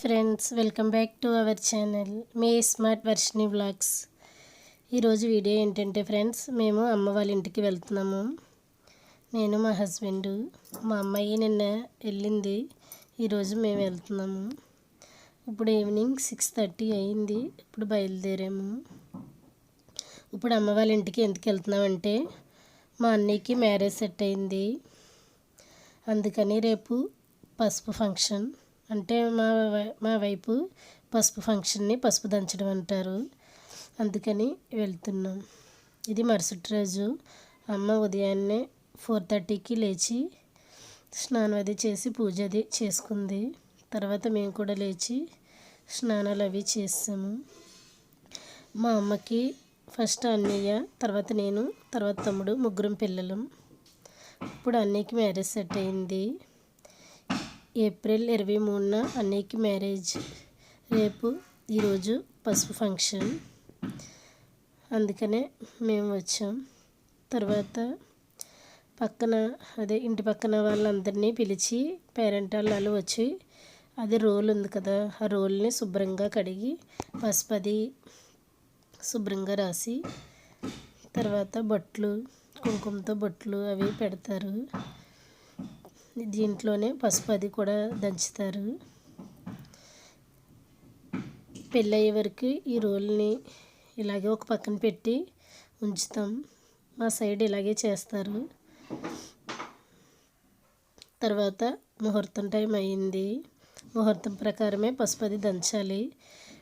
Friends welcome back to our channel me smart Varshini vlogs ఈరోజు video ఏంటంటే friends మేము అమ్మ వాళ్ళ ఇంటికి వెళ్తున్నాము. నేను మా హస్బెండ్ మా అమ్మాయి నిన్న వెళ్ళింది. ఈరోజు మేము వెళ్తున్నాము. ఇప్పుడు ఈవినింగ్ సిక్స్ థర్టీ అయింది. ఇప్పుడు బయలుదేరాము. ఇప్పుడు అమ్మ వాళ్ళ ఇంటికి ఎందుకు వెళ్తున్నామంటే మా అన్నయ్యకి మ్యారేజ్ సెట్ అయింది. అందుకని రేపు పసుపు ఫంక్షన్ అంటే మా వై- మా వైపు పసుపు ఫంక్షన్ని పసుపు దంచడం అంటారు. అందుకని వెళ్తున్నాం. ఇది మరుసటి రోజు. అమ్మ ఉదయాన్నే ఫోర్ థర్టీకి లేచి స్నానం అది చేసి పూజ అది చేసుకుంది. తర్వాత మేము కూడా లేచి స్నానాలు అవి చేసాము. మా అమ్మకి ఫస్ట్ అన్నయ్య తర్వాత నేను తర్వాత తమ్ముడు ముగ్గురం పిల్లలం. ఇప్పుడు అన్నయ్యకి మ్యారేజ్ సెట్ అయింది. ఏప్రిల్ ఇరవై మూడున అన్నయ్యకి మ్యారేజ్. రేపు ఈరోజు పసుపు ఫంక్షన్. అందుకనే మేము వచ్చాం. తర్వాత పక్కన అదే ఇంటి పక్కన వాళ్ళందరినీ పిలిచి పేరెంట్ వాళ్ళు వచ్చి అది రోల్ ఉంది కదా ఆ రోల్ని శుభ్రంగా కడిగి పసుపు అది శుభ్రంగా రాసి తర్వాత బొట్లు కుంకుమతో బొట్లు అవి పెడతారు. దీంట్లోనే పసుపు అది కూడా దంచుతారు. పెళ్ళయ్యే వరకు ఈ రోల్ని ఇలాగే ఒక పక్కన పెట్టి ఉంచుతాం. మా సైడ్ ఇలాగే చేస్తారు. తర్వాత ముహూర్తం టైం అయింది. ముహూర్తం ప్రకారమే పసుపు అది దంచాలి.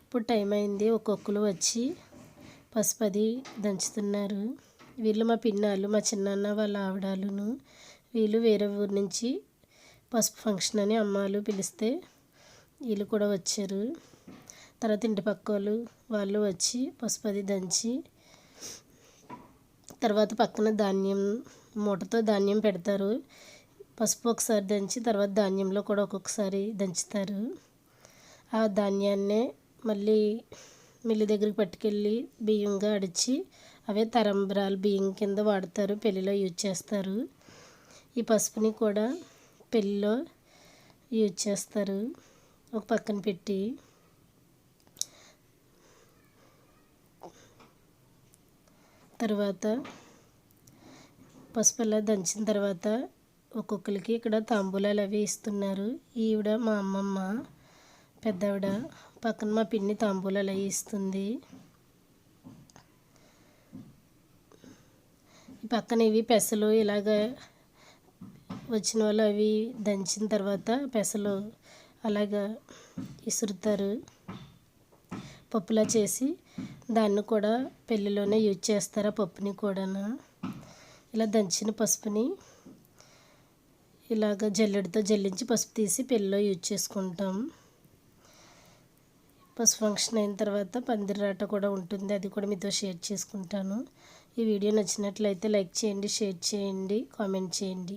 ఇప్పుడు టైం అయింది ఒక్కొక్కరు వచ్చి పసుపు అది దంచుతున్నారు. వీళ్ళు మా పిన్నాళ్ళు మా చిన్నాన్న వాళ్ళ ఆవిడాలును వీళ్ళు వేరే ఊరు నుంచి పసుపు ఫంక్షన్ అని అమ్మాలు పిలిస్తే వీళ్ళు కూడా వచ్చారు. తర్వాత ఇంటి పక్క వాళ్ళు వాళ్ళు వచ్చి పసుపు అది దంచి తర్వాత పక్కన ధాన్యం మూటతో ధాన్యం పెడతారు. పసుపు ఒకసారి దంచి తర్వాత ధాన్యంలో కూడా ఒక్కొక్కసారి దంచుతారు. ఆ ధాన్యాన్నే మళ్ళీ మిల్లు దగ్గరికి పట్టుకెళ్ళి బియ్యంగా అడిచి అవే తరంబరాలు బియ్యం కింద వాడతారు పెళ్ళిలో యూజ్ చేస్తారు. ఈ పసుపుని కూడా పెళ్ళిలో యూజ్ చేస్తారు. ఒక పక్కన పెట్టి. తర్వాత పసుపు అలా దంచిన తర్వాత ఒక్కొక్కరికి ఇక్కడ తాంబూలాలు అవి ఇస్తున్నారు. ఈవిడ మా అమ్మమ్మ పెద్దవిడ పక్కన మా పిన్ని తాంబూలాలు అవి ఇస్తుంది. ఈ పక్కన ఇవి పెసలు ఇలాగ వచ్చిన వాళ్ళు అవి దంచిన తర్వాత పెసలు అలాగా ఇసురుతారు. పప్పులా చేసి దాన్ని కూడా పెళ్ళిలోనే యూజ్ చేస్తారు ఆ పప్పుని కూడా ఇలా దంచిన పసుపుని ఇలాగ జల్లెడతో జల్లించి పసుపు తీసి పెళ్ళిలో యూజ్ చేసుకుంటాం. పసుపు ఫంక్షన్ అయిన తర్వాత పందిరాట కూడా ఉంటుంది. అది కూడా మీతో షేర్ చేసుకుంటాను. ఈ వీడియో నచ్చినట్లయితే లైక్ చేయండి షేర్ చేయండి కామెంట్ చేయండి.